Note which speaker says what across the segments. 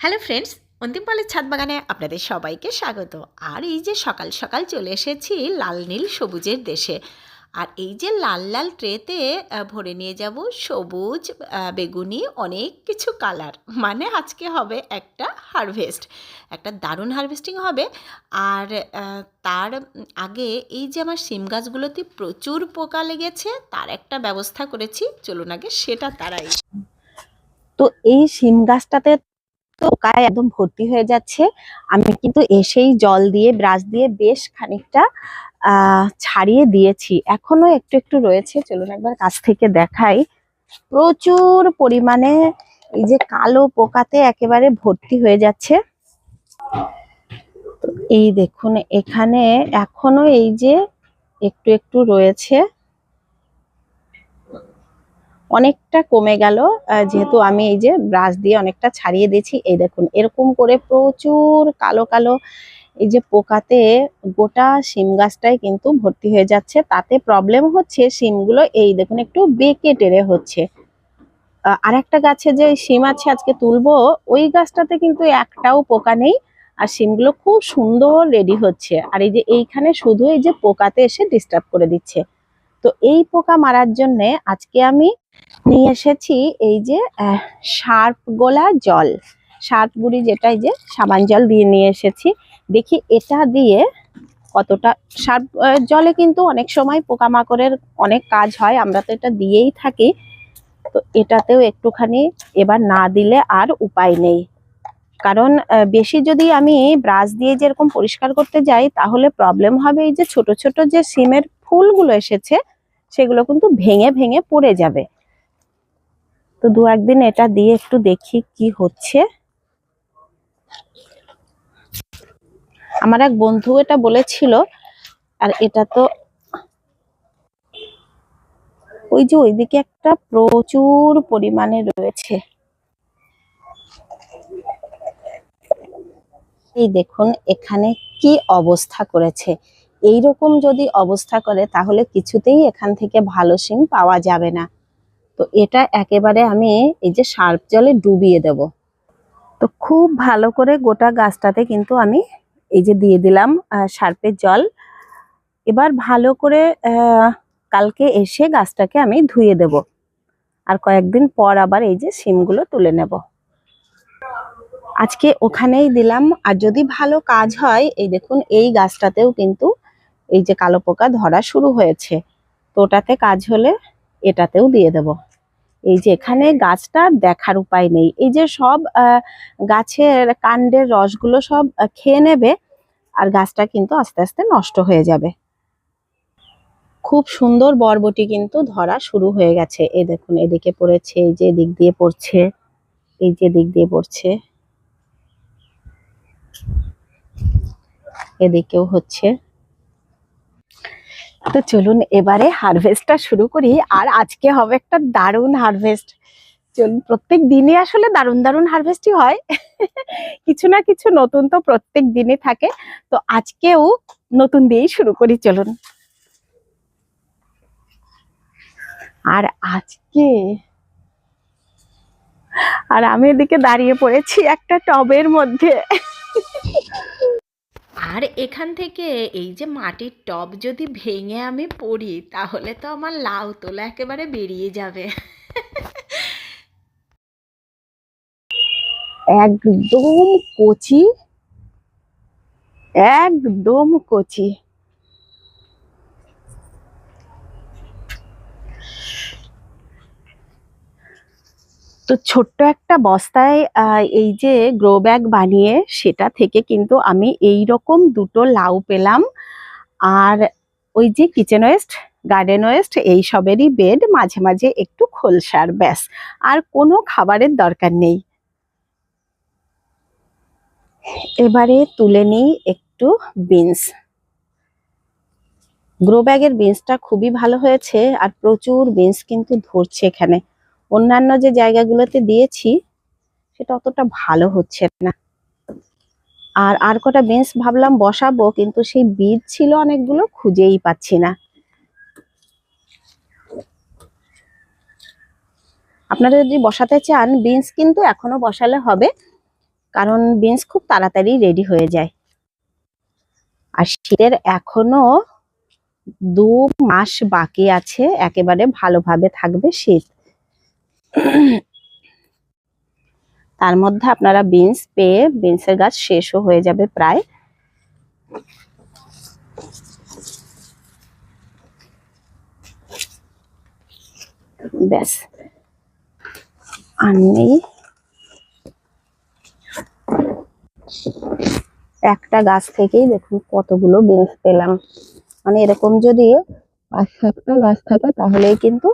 Speaker 1: Hello friends অন্তিম পালের ছাদ বাগানে আপনাদের সবাইকে স্বাগত। আর এই যে সকাল সকাল চলে এসেছি লাল নীল সবুজের দেশে। আর এই যে লাল লাল ট্রেতে ভরে নিয়ে যাব সবুজ বেগুনি, অনেক কিছু কালার। মানে আজকে হবে একটা হারভেস্ট। একটা দারুণ হারভেস্টিং হবে। আর তার আগে এই যে আমার সিম গাছগুলোতে প্রচুর পোকা লেগেছে, তার একটা ব্যবস্থা করেছি। চলুন আগে সেটা তারাই।
Speaker 2: তো এই সিম গাছটাতে পোকায় একদম ভর্তি হয়ে যাচ্ছে। আমি কিন্তু এসেই জল দিয়ে, ব্রাশ দিয়ে বেশ খানিকটা ছাড়িয়ে দিয়েছি। এখনও একটু একটু রয়েছে, চলুন একবার কাছ থেকে দেখাই। প্রচুর পরিমাণে এই যে কালো পোকাতে একেবারে ভর্তি হয়ে যাচ্ছে। এই দেখুন, এখানে এখনও এই যে একটু একটু রয়েছে। অনেকটা কমে গেল। যেহেতু আমি এই যে ব্রাশ দিয়ে অনেকটা ছাড়িয়ে দিয়েছি এই দেখুন এরকম করে প্রচুর কালো কালো এই যে পোকাতে গোটা শিম গাছটাই কিন্তু ভর্তি হয়ে যাচ্ছে। তাতে প্রবলেম হচ্ছে শিমগুলো এই দেখুন একটু বেঁকে টেরে হচ্ছে। আর একটা গাছে যে শিম আছে আজকে তুলবো ওই গাছটাতে কিন্তু একটাও পোকা নেই আর শিমগুলো খুব সুন্দর রেডি হচ্ছে। আর এই যে এইখানে শুধু এই যে পোকাতে এসে ডিস্টার্ব করে দিচ্ছে। তো এই পোকা মারার জন্যে আজকে আমি নিয়ে এসেছি এই যে সার্প গোলা জল। সার্প গুঁড়ি যেটা, এই যে সাবান জল দিয়ে নিয়ে এসেছি। দেখি এটা দিয়ে কতটা সার্প জলে কিন্তু অনেক সময় পোকামাকড়ের অনেক কাজ হয়, আমরা তো এটা দিয়েই থাকি। তো এটাতেও একটুখানি এবার না দিলে আর উপায় নেই। কারণ বেশি যদি আমি ব্রাশ দিয়ে যেরকম পরিষ্কার করতে যাই, তাহলে প্রবলেম হবে এই যে ছোট ছোট যে সিমের ফুলগুলো এসেছে, সেগুলো কিন্তু ভেঙে ভেঙে পড়ে যাবে। তো দু একদিন এটা দিয়ে একটু দেখি কি হচ্ছে। আমার এক বন্ধু এটা বলেছিল, আর এটা তো ওই যে ওইদিকে একটা প্রচুর পরিমাণে রয়েছে। এই দেখুন, এখানে কি অবস্থা করেছে। এই রকম যদি অবস্থা করে, তাহলে কিছুতেই এখান থেকে ভালো সিম পাওয়া যাবে না। তো এটা একেবারে আমি এই যে সার্ফ জলে ডুবিয়ে দেব। তো খুব ভালো করে গোটা গাছটাতে কিন্তু আমি এই যে দিয়ে দিলাম আহ, সার্ফের জল। এবার ভালো করে কালকে এসে গাছটাকে আমি ধুয়ে দেব। আর কয়েকদিন পর আবার এই যে সিমগুলো তুলে নেব। আজকে ওখানেই দিলাম। আর যদি ভালো কাজ হয় এই দেখুন এই গাছটাতেও কিন্তু এই যে কালো পোকা ধরা শুরু হয়েছে। তো ওটাতে কাজ হলে এটাতেও দিয়ে দেব। এই যে এখানে গাছটা দেখার উপায় নেই। এই যে সব গাছের কাণ্ডের রসগুলো সব খেয়ে নেবে আর গাছটা কিন্তু আস্তে আস্তে নষ্ট হয়ে যাবে। খুব সুন্দর বরবটি কিন্তু ধরা শুরু হয়ে গেছে। এ দেখুন, এদিকে পড়েছে, এই যে দিক দিয়ে পড়ছে, এই যে দিক দিয়ে পড়ছে। এদিকেও হচ্ছে। তো চলুন এবারে হারভেস্টটা শুরু করি। আর আজকে হবে একটা দারুণ হারভেস্ট চলুন, প্রত্যেক দিনই আসলে দারুণ দারুণ হারভেস্টই হয়। কিছু না কিছু নতুন তো প্রত্যেক দিনে থাকে। তো আজকেও নতুন দিয়েই শুরু করি, চলুন। আর আজকে আর আমি এদিকে দাঁড়িয়ে পড়েছি একটা টবের মধ্যে।
Speaker 1: আর এখান থেকে এই যে মাটির টব যদি ভেঙে আমি পড়ি, তাহলে তো আমার লাউ তোলা একেবারে বেরিয়ে যাবে।
Speaker 2: একদম কচি। একদম কচি। তো ছোট্ট একটা বস্তায় এই যে গ্রো ব্যাগ বানিয়ে সেটা থেকে কিন্তু আমি এই রকম দুটো লাউ পেলাম। আর ওই যে কিচেন ওয়েস্ট গার্ডেন ওয়েস্ট এই সবেরই বেড মাঝে মাঝে একটু খোলসার, ব্যাস। আর কোনো খাবারের দরকার নেই। এবারে তুলে নিই একটু বিনস গ্রো ব্যাগের বিনসটা খুবই ভালো হয়েছে, আর প্রচুর বিনস কিন্তু ধরছে এখানে। অন্যান্য যে জায়গাগুলোতে দিয়েছি, সেটা অতটা ভালো হচ্ছে না। আর আর কটা বিনস ভাবলাম বসাবো, কিন্তু সেই বীজ ছিল অনেকগুলো, খুঁজেই পাচ্ছি না। আপনারা যদি বসাতে চান বিনস কিন্তু এখনও বসালে হবে, কারণ বিনস খুব তাড়াতাড়ি রেডি হয়ে যায়। আর শীতের এখনও দু মাস বাকি আছে, একেবারে ভালোভাবে থাকবে শীত। তার মধ্যে আপনারা বিনস পেয়ে বিনসের গাছ শেষও হয়ে যাবে প্রায়। ব্যাস। আর নেই। একটা গাছ থেকেই দেখুন কতগুলো বিনস পেলাম। মানে এরকম যদি পাঁচ সাতটা গাছ থাকে তাহলেই কিন্তু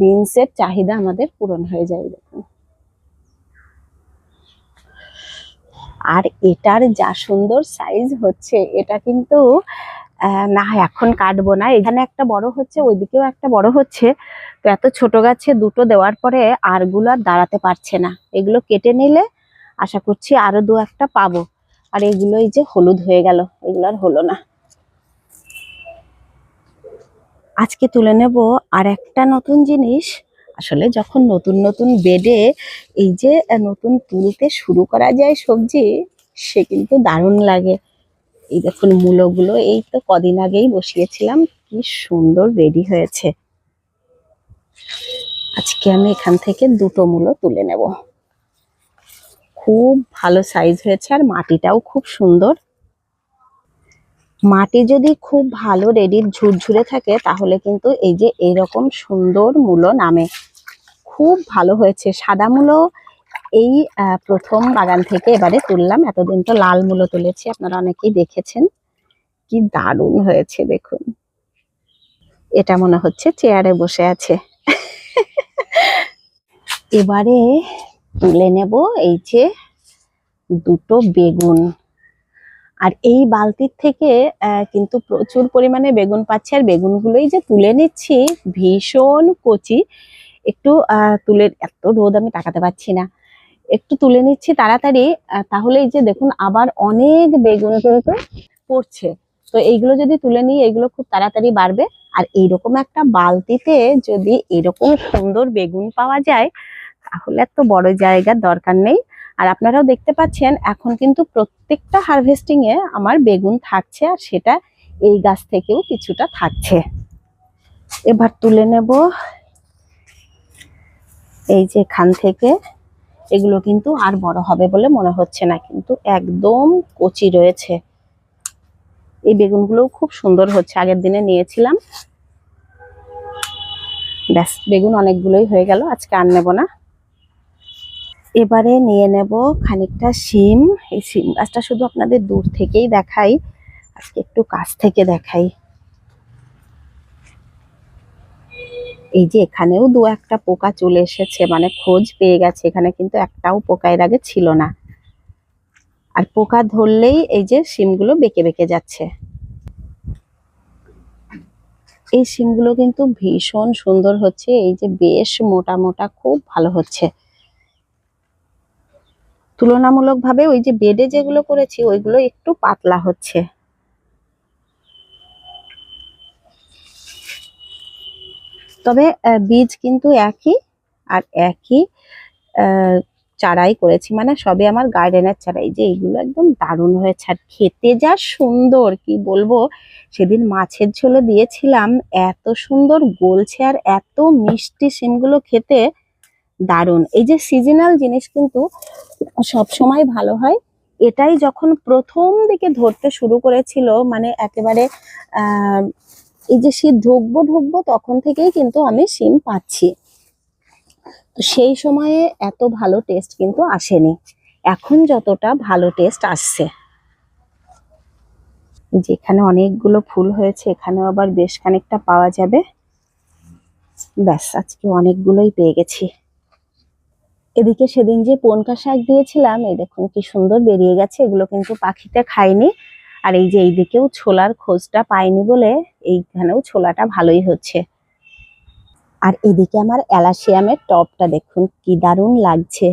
Speaker 2: বিনসের চাহিদা আমাদের পূরণ হয়ে যায় দেখুন আর এটার যা সুন্দর সাইজ হচ্ছে, এটা কিন্তু না, এখন কাটবো না। এখানে একটা বড় হচ্ছে, ওইদিকেও একটা বড় হচ্ছে। তো এত ছোট গাছে দুটো দেওয়ার পরে আরগুলো আর দাঁড়াতে পারছে না। এগুলো কেটে নিলে আশা করছি আরও দু একটা পাবো। আর এগুলো এই যে হলুদ হয়ে গেল, এগুলো আর হলো না। আজকে তুলে নেব আর একটা নতুন জিনিস। আসলে যখন নতুন নতুন বেডে এই যে নতুন তুলতে শুরু করা যায় সবজি, সে কিন্তু দারুণ লাগে। এই দেখুন মূলোগুলো, এই তো কদিন আগেই বসিয়েছিলাম, কি সুন্দর রেডি হয়েছে। আজকে আমি এখান থেকে দুটো মূলো তুলে নেব। খুব ভালো সাইজ হয়েছে আর মাটিটাও খুব সুন্দর। মাটি যদি খুব ভালো রেডি ঝুরঝুরে থাকে, তাহলে কিন্তু এই যে এরকম সুন্দর মূলো নামে। খুব ভালো হয়েছে। সাদা মূলো এই প্রথম বাগান থেকে এবারে তুললাম। এতদিন তো লাল মূলো তুলেছি, আপনারা অনেকেই দেখেছেন। কি দারুণ হয়েছে, দেখুন। এটা মনে হচ্ছে চেয়ারে বসে আছে। এবারে তুলে নেব এই যে দুটো বেগুন। আর এই বালতির থেকে কিন্তু প্রচুর পরিমাণে বেগুন পাচ্ছি আর বেগুনগুলোই যে তুলে নিচ্ছি, ভীষণ কচি। একটু তুলে, এত রোদ আমি তাকাতে পারছি না। একটু তুলে নিচ্ছি তাড়াতাড়ি তাহলে এই যে দেখুন আবার অনেক বেগুন কিন্তু পড়ছে। তো এইগুলো যদি তুলে নিই, এগুলো খুব তাড়াতাড়ি বাড়বে। আর এইরকম একটা বালতিতে যদি এরকম সুন্দর বেগুন পাওয়া যায়, তাহলে এত বড় জায়গার দরকার নেই। আর আপনারাও দেখতে পাচ্ছেন, এখন কিন্তু প্রত্যেকটা হারভেস্টিং এ আমার বেগুন থাকছে আর সেটা এই গাছ থেকেও কিছুটা থাকছে। এবার তুলে নেব। এই যে এখান থেকে, এগুলো কিন্তু আর বড় হবে বলে মনে হচ্ছে না, কিন্তু একদম কচি রয়েছে। এই বেগুনগুলোও খুব সুন্দর হচ্ছে, আগের দিনে নিয়েছিলাম। ব্যাস, বেগুন অনেকগুলোই হয়ে গেল, আজকে আর নেব না। এবারে নিয়ে নেব খানিকটা শিম। এই শিম গাছটা শুধু আপনাদের দূর থেকেই দেখাই, আজকে একটু কাছ থেকে দেখাই। এই যে এখানেও দু একটা পোকা চলে এসেছে মানে খোঁজ পেয়ে গেছে, এখানে কিন্তু একটাও পোকা এর আগে ছিল না। আর পোকা ধরলেই এই যে শিমগুলো বেঁকে বেঁকে যাচ্ছে। এই শিমগুলো কিন্তু ভীষণ সুন্দর হচ্ছে, এই যে বেশ মোটা মোটা, খুব ভালো হচ্ছে। তুলনামূলকভাবে ওই যে বেডে যেগুলো করেছি, ওইগুলো একটু পাতলা হচ্ছে। তবে বীজ কিন্তু একই, আর একই চারাই করেছি। মানে সবে আমার গার্ডেনের চারাই, যে এইগুলো একদম দারুণ হয়েছে। আর খেতে যা সুন্দর, কি বলব? সেদিন মাছের ঝোলে দিয়েছিলাম, এত সুন্দর গলছে আর এত মিষ্টি সিমগুলো খেতে দারুণ। এই যে সিজনাল জিনিস কিন্তু সব সময় ভালো হয়। এটাই যখন প্রথম দিকে ধরতে শুরু করেছিল মানে একেবারে এই যে শীত ঢুকবো ঢুকবো তখন থেকেই কিন্তু আমি সিম পাচ্ছি। তো সেই সময়ে এত ভালো টেস্ট কিন্তু আসেনি। এখন যতটা ভালো টেস্ট আসছে। যেখানে অনেকগুলো ফুল হয়েছে, এখানেও আবার বেশ খানিকটা পাওয়া যাবে। ব্যাস, আজকে অনেকগুলোই পেয়ে গেছি। এদিকে সেদিন যে পনকা শাক দিয়েছিলাম, এই দেখুন কি সুন্দর বেরিয়ে গেছে। এগুলো কিন্তু পাখিতে খায়নি। আর এই যে এইদিকেও ছোলার খোঁজটা পাইনি বলে এইখানেও ছোলাটা ভালোই হচ্ছে। আর এদিকে আমার অ্যালাসিয়ামের টপটা দেখুন কি দারুণ লাগছে।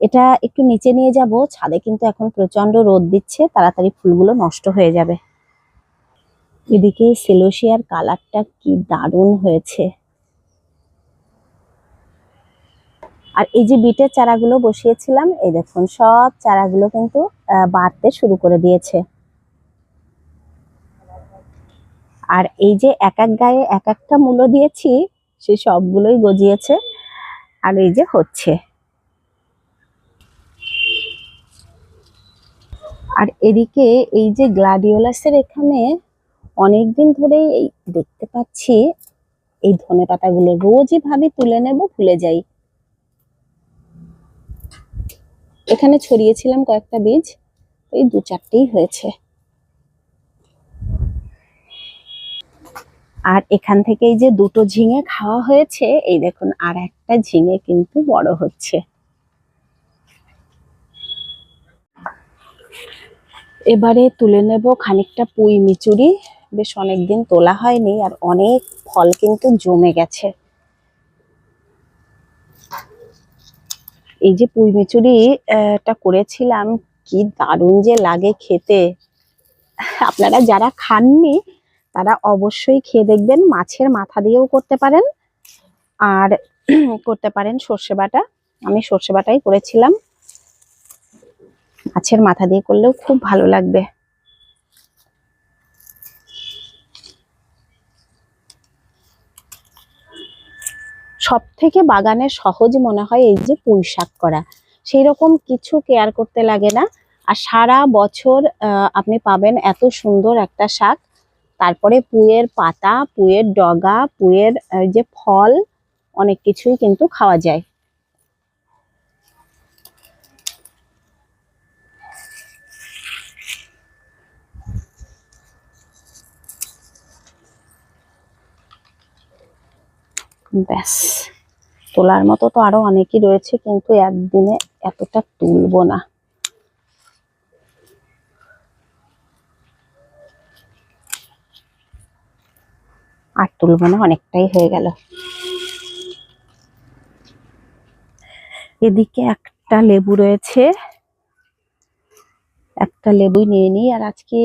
Speaker 2: এটা একটু নিচে নিয়ে যাব, ছাদে কিন্তু এখন প্রচণ্ড রোদ দিচ্ছে, তাড়াতাড়ি ফুলগুলো নষ্ট হয়ে যাবে। এদিকে সেলোসিয়ার কালারটা কি দারুণ হয়েছে। আর এই যে বিটের চারাগুলো বসিয়েছিলাম, এই দেখুন, সব চারাগুলো কিন্তু বাড়তে শুরু করে দিয়েছে। আর এই যে এক এক গায়ে এক একটা মূলো দিয়েছি, সে সবগুলোই গজিয়েছে, আর এই যে হচ্ছে। আর এদিকে এই যে গ্লাডিওলাসের এখানে অনেকদিন ধরেই এই দেখতে পাচ্ছি, এই ধনে পাতাগুলো রোজই ভাবি তুলে নেব, ভুলে যাই। এখানে ছড়িয়েছিলাম কয়েকটা বীজ এই দু চারটেই হয়েছে। আর এখান থেকে এই যে দুটো ঝিঙে খাওয়া হয়েছে, এই দেখুন আর একটা ঝিঙে কিন্তু বড় হচ্ছে। এবারে তুলে নেব খানিকটা পুঁই মিচুরি বেশ অনেকদিন তোলা হয়নি আর অনেক ফল কিন্তু জমে গেছে। এই যে পুঁই মিচুরি করেছিলাম, কি দারুণ যে লাগে খেতে। আপনারা যারা খাননি, তারা অবশ্যই খেয়ে দেখবেন, মাছের মাথা দিয়েও করতে পারেন। আর করতে পারেন সর্ষে বাটা। আমি সর্ষে বাটাই করেছিলাম। মাছের মাথা দিয়ে করলেও খুব ভালো লাগবে। সব থেকে বাগানে সহজ মনে হয় এই যে পুঁই শাক করা। সেই রকম কিছু কেয়ার করতে লাগে না। আর সারা বছর আপনি পাবেন এত সুন্দর একটা শাক। তারপরে পুঁয়ের পাতা পুয়ের ডগা পুঁয়ের যে ফল, অনেক কিছুই কিন্তু খাওয়া যায়। ব্যাস, তোলার মতো তো আরও অনেকই রয়েছে, কিন্তু একদিনে এতটা তুলবো না। আর তুলবো না, অনেকটাই হয়ে গেল। এদিকে একটা লেবু রয়েছে, একটা লেবুই নিয়ে নিই, আর আজকে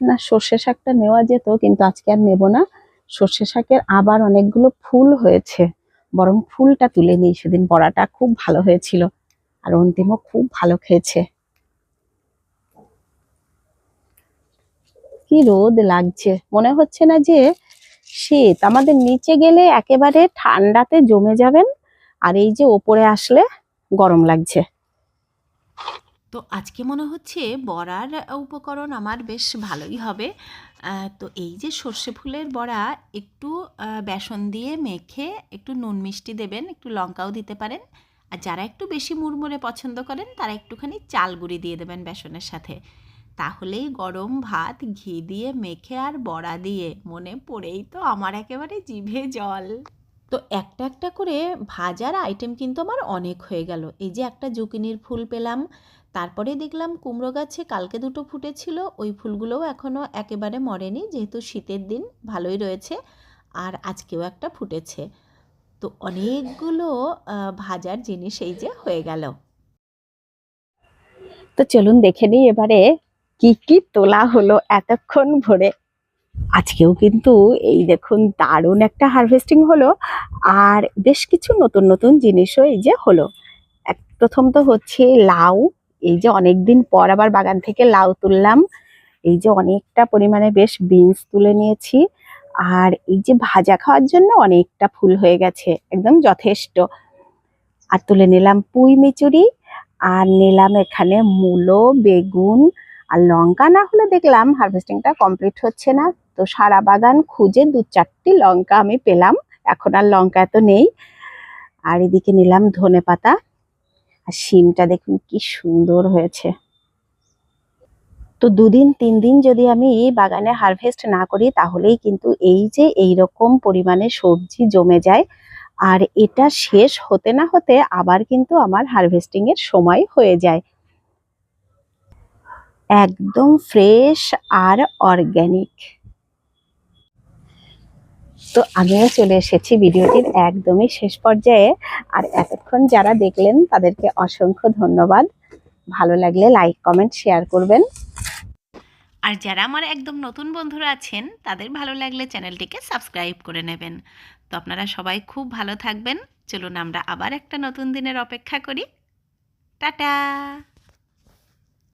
Speaker 2: না সর্ষে শাকটা নেওয়া যেত, কিন্তু আজকে আর নেব না। সর্ষে শাকের আবার অনেকগুলো ফুল হয়েছে। বরং ফুলটা তুলে নিই, সেদিন বড়াটা খুব ভালো হয়েছিল আর অন্তিমও খুব ভালো খেয়েছে। কি রোদ লাগছে, মনে হচ্ছে না যে শীত। আমাদের নিচে গেলে একেবারে ঠান্ডাতে জমে যাবেন আর এই যে ওপরে আসলে গরম লাগছে।
Speaker 1: তো আজকে মনে হচ্ছে বড়ার উপকরণ আমার বেশ ভালোই হবে। তো এই যে সর্ষে ফুলের বড়া, একটু বেসন দিয়ে মেখে একটু নুন মিষ্টি দেবেন, একটু লঙ্কাও দিতে পারেন। আর যারা একটু বেশি মুড়মুড়ে পছন্দ করেন, তারা একটুখানি চাল গুঁড়ি দিয়ে দেবেন বেসনের সাথে। তাহলেই গরম ভাত, ঘি দিয়ে মেখে আর বড়া দিয়ে, মনে পড়েই তো আমার একেবারে জিভে জল। তো একটা একটা করে ভাজার আইটেম কিন্তু আমার অনেক হয়ে গেল। এই যে একটা জুকিনির ফুল পেলাম, তারপরে দেখলাম কুমড়ো গাছে কালকে দুটো ফুটেছিল, ওই ফুলগুলোও এখনও একেবারে মরেনি, যেহেতু শীতের দিন, ভালোই রয়েছে, আর আজকেও একটা ফুটেছে। তো অনেকগুলো ভাজার জিনিস এই যে হয়ে গেল।
Speaker 2: তো চলুন দেখে নিই এবারে কি কি তোলা হলো এতক্ষণ ভরে। আজকেও কিন্তু এই দেখুন দারুণ একটা হারভেস্টিং হলো আর বেশ কিছু নতুন নতুন জিনিসও এই যে হলো। এক প্রথম তো হচ্ছে লাউ, এই যে অনেক দিন পর আবার বাগান থেকে লাউ তুললাম। এই যে অনেকটা পরিমাণে বেশ বিনস তুলে নিয়েছি আর এই যে ভাজা খাওয়ার জন্য অনেকটা ফুল হয়ে গেছে, একদম যথেষ্ট। আর তুলে নিলাম পুঁই মিচুরি আর নিলাম এখানে মূলো, বেগুন আর লঙ্কা না হলে দেখলাম হারভেস্টিংটা কমপ্লিট হচ্ছে না। তো সারা বাগান খুঁজে দু চারটি লঙ্কা আমি পেলাম, এখন আর লঙ্কা এত নেই। আর এদিকে নিলাম ধনে পাতা, আর শিমটা দেখুন কি সুন্দর হয়েছে। তো দুদিন তিন দিন যদি আমি বাগানে হারভেস্ট না করি, তাহলেই কিন্তু এই যে এই রকম পরিমাণে সবজি জমে যায়। আর এটা শেষ হতে না হতে আবার কিন্তু আমার হারভেস্টিংয়ের সময় হয়ে যায়। একদম ফ্রেশ আর অর্গ্যানিক। তো আমিও চলে এসেছি ভিডিওটির একদমই শেষ পর্যায়ে। আর এতক্ষণ যারা দেখলেন, তাদেরকে অসংখ্য ধন্যবাদ। ভালো লাগলে লাইক, কমেন্ট, শেয়ার করবেন।
Speaker 1: আর যারা আমার একদম নতুন বন্ধুরা আছেন, তাদের ভালো লাগলে চ্যানেলটিকে সাবস্ক্রাইব করে নেবেন। তো আপনারা সবাই খুব ভালো থাকবেন। চলুন আমরা আবার একটা নতুন দিনের অপেক্ষা করি। টাটা!